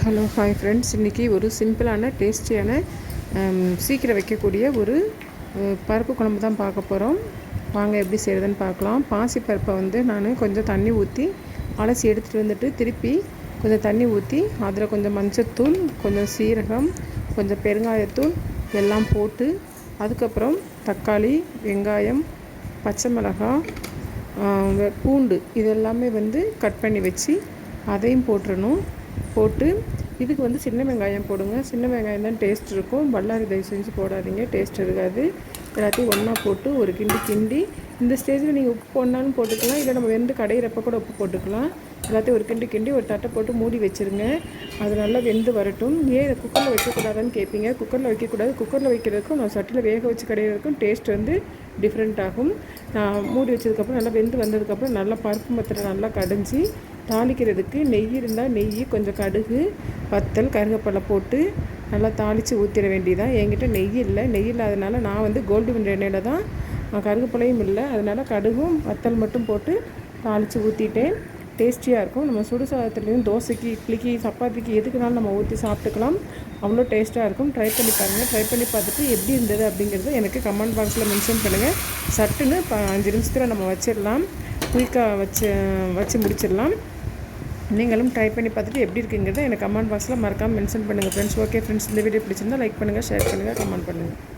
Hello hi friends இன்றைக்கி ஒரு சிம்பிளான டேஸ்டியான சீக்கிரம் வைக்கக்கூடிய ஒரு பருப்பு குழம்பு தான் பார்க்க போகிறோம் வாங்க எப்படி செய்கிறதுன்னு பார்க்கலாம். பாசி பருப்பை வந்து நான் கொஞ்சம் தண்ணி ஊற்றி அலசி எடுத்துகிட்டு வந்துட்டு திருப்பி கொஞ்சம் தண்ணி ஊற்றி அதில் கொஞ்சம் மஞ்சத்தூள் கொஞ்சம் சீரகம் கொஞ்சம் பெருங்காயத்தூள் எல்லாம் போட்டு அதுக்கப்புறம் தக்காளி வெங்காயம் பச்சை மிளகாய் பூண்டு இதெல்லாமே வந்து கட் பண்ணி வச்சு அதையும் போட்டுறணும். போட்டு இதுக்கு வந்து சின்ன வெங்காயம் போடுங்க. சின்ன வெங்காயம் தான் டேஸ்ட் இருக்கும். பல்லாரி தயவு செஞ்சு போடாதீங்க. டேஸ்ட் இருக்காது. எல்லாத்தையும் ஒன்றா போட்டு ஒரு கிண்டி கிண்டி இந்த ஸ்டேஜில் நீங்கள் உப்பு போடணாலும் போட்டுக்கலாம். இல்லை நம்ம வெந்து கடையிறப்ப கூட உப்பு போட்டுக்கலாம். எல்லாத்தையும் ஒரு கிண்டி கிண்டி ஒரு தட்டை போட்டு மூடி வச்சுருங்க. அது நல்லா வெந்து வரட்டும். ஏன் குக்கரில் வைக்கக்கூடாதுன்னு கேட்பீங்க? குக்கரில் வைக்கக்கூடாது. குக்கரில் வைக்கிறதுக்கும் நான் சட்டியில் வேக வச்சு கடையிறதுக்கும் டேஸ்ட் வந்து டிஃப்ரெண்ட் ஆகும். நான் மூடி வச்சதுக்கப்புறம் நல்லா வெந்து வந்ததுக்கப்புறம் நல்லா பருப்பு மத்தில் நல்லா கடைஞ்சி தாளிக்கிறதுக்கு நெய் இருந்தால் நெய் கொஞ்சம் கடுகு வத்தல் கருவேப்பிலை போட்டு நல்லா தாளித்து ஊற்றிட வேண்டியதான் என்கிட்ட நெய் இல்லை. நெய் இல்லாதனால நான் வந்து கோல்டு மின் எண்ணெயில் தான் கருகப்பிலையும் இல்லை. அதனால் கடுகும் வத்தல் மட்டும் போட்டு தாளித்து ஊற்றிட்டேன் டேஸ்டியாக இருக்கும். நம்ம சுடு சாதத்துலேயும் தோசைக்கு இட்லிக்கு சப்பாத்திக்கு எதுக்குனாலும் நம்ம ஊற்றி சாப்பிட்டுக்கலாம். அவ்வளோ டேஸ்ட்டாக இருக்கும். ட்ரை பண்ணி பாருங்கள் ட்ரை பண்ணி பார்த்துட்டு எப்படி இருந்தது அப்படிங்கிறத எனக்கு கமெண்ட் பாக்ஸில் மென்ஷன் பண்ணுங்கள் சட்டுன்னு அஞ்சு நிமிஷத்தில் நம்ம வச்சிடலாம். குயிக்காக வச்சு வச்சு முடிச்சிடலாம். நீங்களும் ட்ரை பண்ணி பார்த்துட்டு எப்படி இருக்குங்கிறத எனக்கு கமெண்ட் பாக்ஸில் மறக்காமல் மென்ஷன் பண்ணுங்கள் ஃப்ரெண்ட்ஸ் ஓகே ஃப்ரெண்ட்ஸ் இந்த வீடியோ பிடிச்சிருந்தா லைக் பண்ணுங்கள் ஷேர் பண்ணுங்கள் கமெண்ட் பண்ணுங்கள்